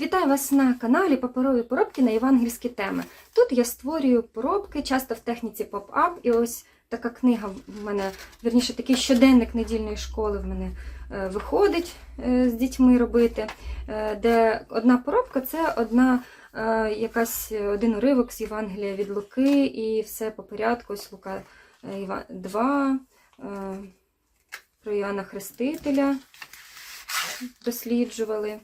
Вітаю вас на каналі Паперові поробки на євангельські теми. Тут я створюю поробки, часто в техніці поп-ап, і ось така книга в мене, верніше, такий щоденник недільної школи в мене е, виходить е, з дітьми робити, е, де одна поробка це одна якась один уривок з Євангелія від Луки, і все по порядку. Ось Лука 2, про Іоанна Хрестителя досліджували.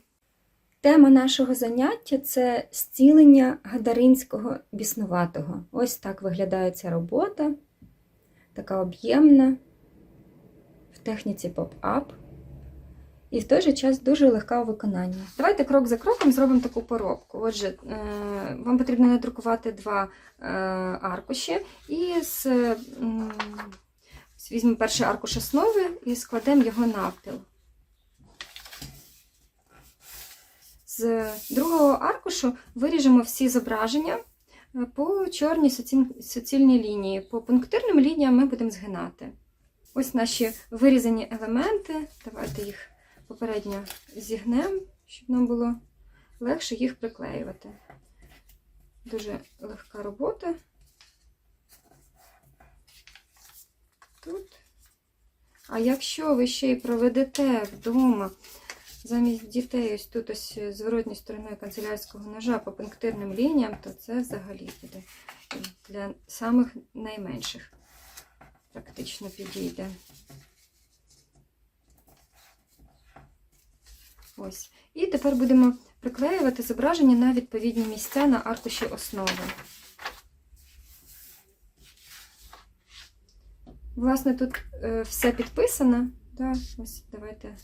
Тема нашого заняття це зцілення гадаринського біснуватого. Ось так виглядає ця робота, така об'ємна, в техніці поп-ап. І в той же час дуже легка у виконанні. Давайте крок за кроком зробимо таку поробку. Отже, е, вам потрібно надрукувати два е, аркуші і з, візьмемо перший аркуш основи і складемо його навпіл. З другого аркушу виріжемо всі зображення е, по чорній суцільній лінії. По пунктирним лініям ми будемо згинати. Ось наші вирізані елементи. Давайте їх попередньо зігнемо, щоб нам було легше їх приклеювати. Дуже легка робота. Тут. А якщо ви ще й проведете вдома замість дітей, ось тут ось зворотньою стороною канцелярського ножа по пунктирним лініям, то це взагалі буде для самих найменших практично підійде. Ось. І тепер будемо приклеювати зображення на відповідні місця на аркуші основи. Власне, тут е, все підписано. Да, ось давайте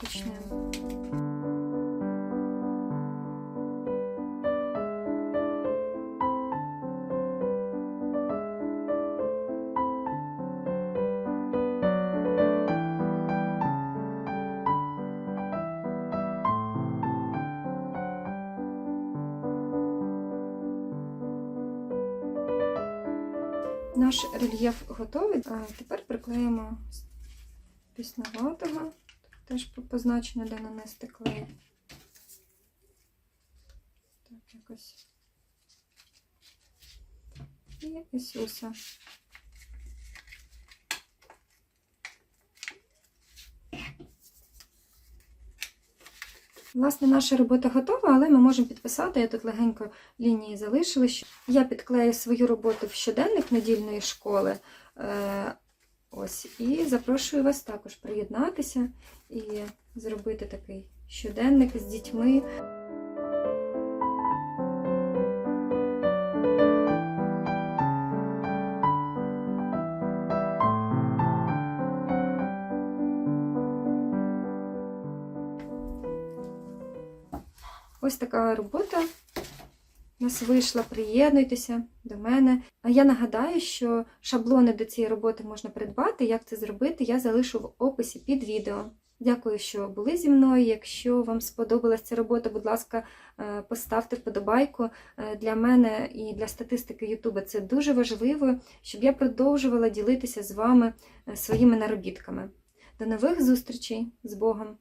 почнемо. Наш рельєф готовий. А тепер приклеїмо пісноватого. Теж позначено, де нанести клей. Так, якось. І Ісуса. Власне, наша робота готова, але ми можемо підписати. Я тут легенько лінії залишила. Я підклею свою роботу в щоденник недільної школи. Ось, і запрошую вас також приєднатися і зробити такий щоденник з дітьми. Ось така робота нас вийшла. Приєднуйтеся до мене. А я нагадаю, що шаблони до цієї роботи можна придбати. Як це зробити, я залишу в описі під відео. Дякую, що були зі мною. Якщо вам сподобалася ця робота, будь ласка, е, поставте вподобайку. Е, Для мене і для статистики Ютуба це дуже важливо, щоб я продовжувала ділитися з вами е, своїми наробітками. До нових зустрічей з Богом!